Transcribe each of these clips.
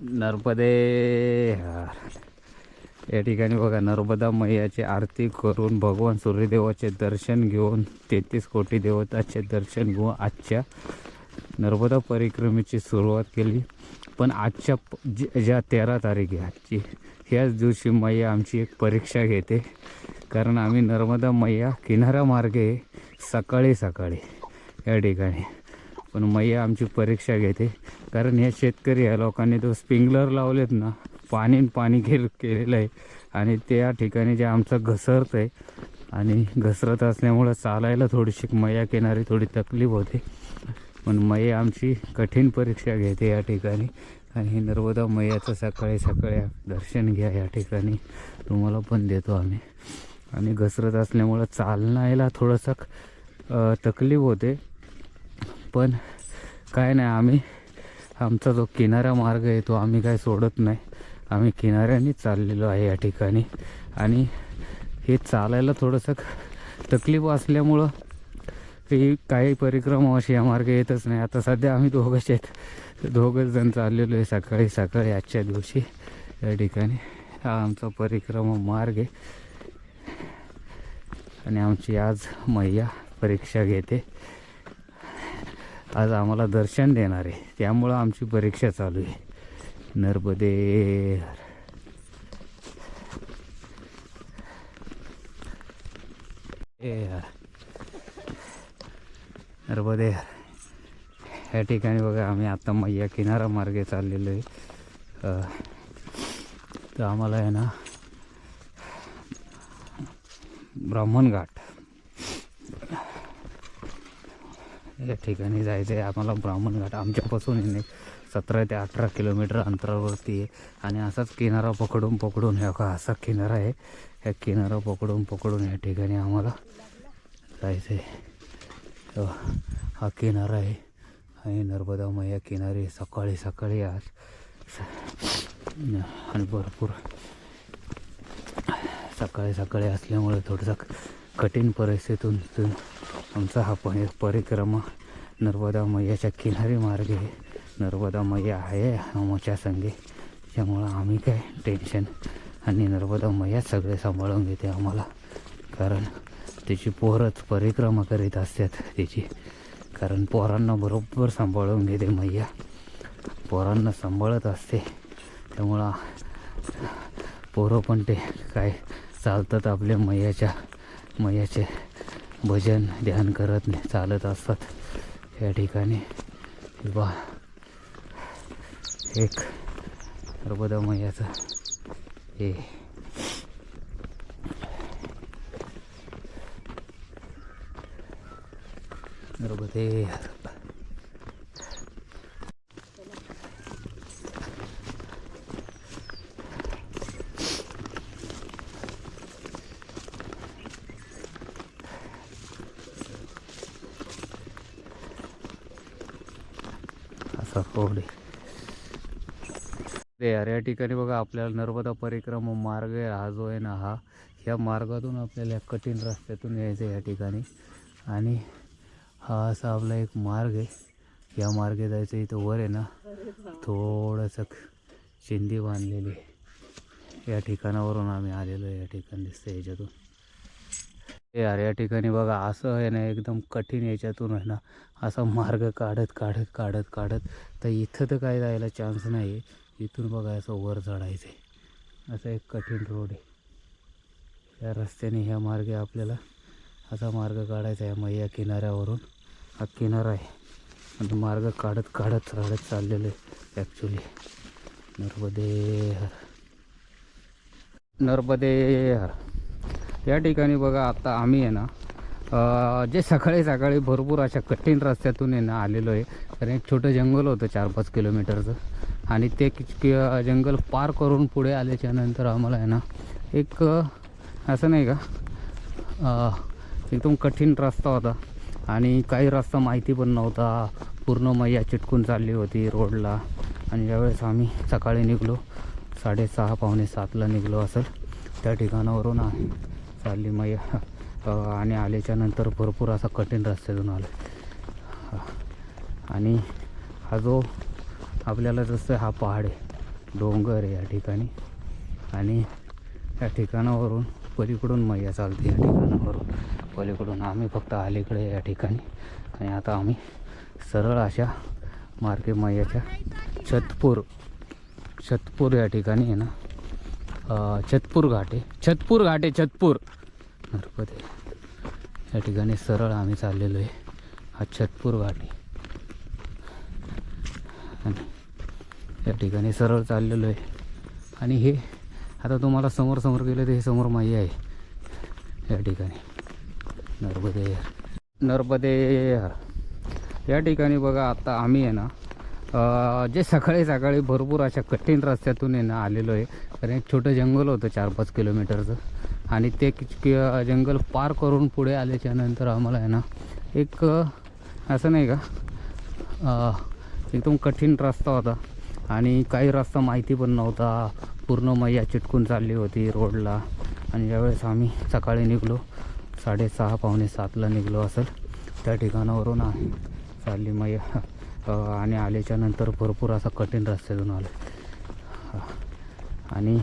नर्मदे. या ठिकाणी बघा नर्मदा मैयाची आरती करून भगवान सूर्यदेवाचे दर्शन घेऊन तेहतीस कोटी देवताचे दर्शन घेऊन आजच्या नर्मदा परिक्रमेची सुरुवात केली. पण आजच्या प- ज्या तेरा तारीख आहे आजची ह्याच दिवशी मैया आमची एक परीक्षा घेते. कारण आम्ही नर्मदा मैया किनारा मार्गे सकाळी सकाळी या ठिकाणी. पण मैया आमची परीक्षा घेते. कारण हे शेतकरी या लोकांनी तो स्प्रिंकलर लावलेत ना पाणी पाणी केल केलेलं आहे. आणि त्या ठिकाणी जे आमचं घसरत आहे आणि घसरत असल्यामुळं चालायला थोडीशी मैया किनारी थोडी तकलीफ होते. पण मैया आमची कठीण परीक्षा घेते या ठिकाणी. आणि नर्मदा मैयाचं सकाळी सकाळी दर्शन घ्या या ठिकाणी. तुम्हाला पण देतो आम्ही. आणि घसरत असल्यामुळं चालण्याला थोडंसं तकलीफ होते. पण काय नाही आम्ही आमचा जो किनारा मार्ग आहे तो आम्ही काय सोडत नाही. आम्ही किनाऱ्यानेच चाललेलो आहे या ठिकाणी. आणि हे चालायला थोडंसं तकलीफ असल्यामुळं ही काही परिक्रमा अशी या मार्गे येतच नाही. आता सध्या आम्ही दोघंच आहेत. दोघंच जण चाललेलो आहे सकाळी सकाळी आजच्या दिवशी या ठिकाणी. हा आमचा परिक्रमा मार्ग आहे. आणि आमची आज मैया परीक्षा घेते. आज आम्हाला दर्शन देणार आहे. त्यामुळं आमची परीक्षा चालू आहे. नर्मदे यार. नर्मदे या ठिकाणी बघा आम्ही आता मैया किनारा मार्गे चाललेलो आहे. तर आम्हाला आहे ना ब्राह्मण घाट. या ठिकाणी जायचं आहे आम्हाला ब्राह्मण घाट आमच्यापासून येणे सतरा ते अठरा किलोमीटर अंतरावरती आहे. आणि असाच किनारा पकडून पकडून ह्या का असा किनारा आहे. ह्या किनारा पकडून पकडून या ठिकाणी आम्हाला जायचं आहे हा किनारा आहे. आणि नर्मदा मैया किनारी सकाळी सकाळी आज आणि भरपूर सकाळी सकाळी असल्यामुळे थोडंसं कठीण परिस्थितीतून आमचा हा परि परिक्रमा नर्मदा मैयाच्या किनारी मार्गे नर्मदा मैया आहे आमच्या संगे. त्यामुळं आम्ही काय टेन्शन आणि नर्मदा मैया सगळे सांभाळून घेते आम्हाला. कारण त्याची पोरच परिक्रमा करीत असतात त्याची. कारण पोरांना बरोबर सांभाळून घेते मैया. पोरांना सांभाळत असते. त्यामुळं पोरं पण ते काय चालतात आपल्या मैयाच्या मैयाचे भजन ध्यान करत चालत असतात. या ठिकाणी किंवा एक नर्मदा मैयाचं हे. नर्मदे असा यार या ठिकाणी बघा आपल्याला नर्मदा परिक्रमा मार्ग आहे हा जो आहे ना हा ह्या मार्गातून आपल्याला या कठीण रस्त्यातून यायचं आहे या ठिकाणी. आणि हा असा आपला एक मार्ग आहे. या मार्गे जायचं इथं वर आहे ना थोडंसं शिंदी बांधलेली या ठिकाणावरून आम्ही आलेलो आहे या ठिकाणी दिसतं याच्यातून. यार या ठिकाणी बघा असं आहे ना एकदम कठीण याच्यातून आहे ना असा मार्ग काढत काढत काढत काढत तर इथं तर काय जायला चान्स नाही इथून बघा असं वर चढायचं आहे असं एक कठीण रोड आहे. या रस्त्याने ह्या मार्गे आपल्याला असा मार्ग काढायचा आहे मैया किनाऱ्यावरून. हा किनारा आहे. आणि मार्ग काढत काढत काढत चाललेलं आहे ॲक्च्युली नर्मदे हर. नर्मदे हर. या ठिकाणी बघा आता आम्ही आहे ना जे सकाळी सकाळी भरपूर अशा कठीण रस्त्यातून आहे ना आलेलो आहे. कारण एक छोटं जंगल होतं चार पाच किलोमीटरचं. आणि ते कि- जंगल पार करून पुढे आल्याच्यानंतर आम्हाला आहे ना एक असं नाही का एकदम कठीण रस्ता होता. आणि काही रस्ता माहिती पण नव्हता. पूर्ण मैया चिटकून चालली होती रोडला. आणि ज्यावेळेस आम्ही सकाळी निघलो साडेसहा पावणे सातला निघलो असेल त्या ठिकाणावरून आहे चालली मैया आणि आल्याच्यानंतर भरपूर असा कठीण रस्त्यातून आला आणि हा जो आपल्याला जसं हा पहाड आहे डोंगर आहे या ठिकाणी. आणि या ठिकाणावरून पलीकडून मैया चालते या ठिकाणावरून. पलीकडून आम्ही फक्त अलीकडे या ठिकाणी. आणि आता आम्ही सरळ अशा मार्के मैयाच्या छतपूर छतपूर या ठिकाणी आहे ना. छतपूर घाट आहे. छतपूर घाट आहे छतपूर. नरपदे या ठिकाणी सरळ आम्ही चाललेलो आहे. हा छतपूर घाट. आहे आणि या ठिकाणी सरळ चाललेलो आहे. आणि हे आता तुम्हाला समोर समोर गेलं तर हे समोर माही आहे. या ठिकाणी. नर्मदे. नर्मदे. या ठिकाणी बघा आता आम्ही आहे ना जे सकाळी सकाळी भरपूर अशा कठीण रस्त्यातून आहे ना आलेलो आहे. कारण एक छोटं जंगल होतं चार पाच किलोमीटरचं. आणि ते कि- जंगल पार करून पुढे आल्याच्यानंतर आम्हाला आहे ना एक असं नाही का एकदम कठीण रस्ता होता. आणि काही रस्ता माहिती पण नव्हता. पूर्ण मैया चिटकून चालली होती रोडला. आणि ज्यावेळेस आम्ही सकाळी निघलो साडेसहा पावणे सातला निघलो असेल त्या ठिकाणावरून आम्ही चालली मैया. आणि आल्याच्यानंतर भरपूर असा कठीण रस्त्यातून आला आणि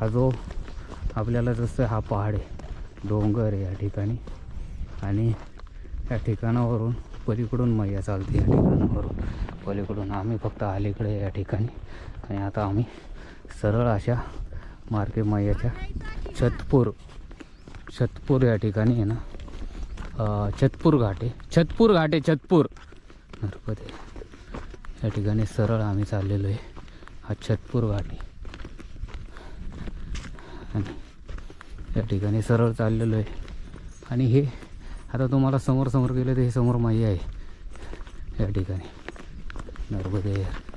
हा जो आपल्याला जसं हा पहाड आहे डोंगर आहे या ठिकाणी. आणि या ठिकाणावरून पलीकडून मैया चालते या ठिकाणावरून. पलीकडून आम्ही फक्त अलीकडे या ठिकाणी. आणि आता आम्ही सरळ अशा मार्के मैयाच्या छतपूर छतपूर या ठिकाणी आहे ना. छतपूर घाटे छतपूर घाटे छतपूर. नर्मदे या ठिकाणी सरळ आम्ही चाललेलो आहे. हा छतपूर वाटी. आणि या ठिकाणी सरळ चाललेलो आहे. आणि हे आता तुम्हाला समोर समोर गेलं तर हे समोर माई आहे. या ठिकाणी. नर्मदे.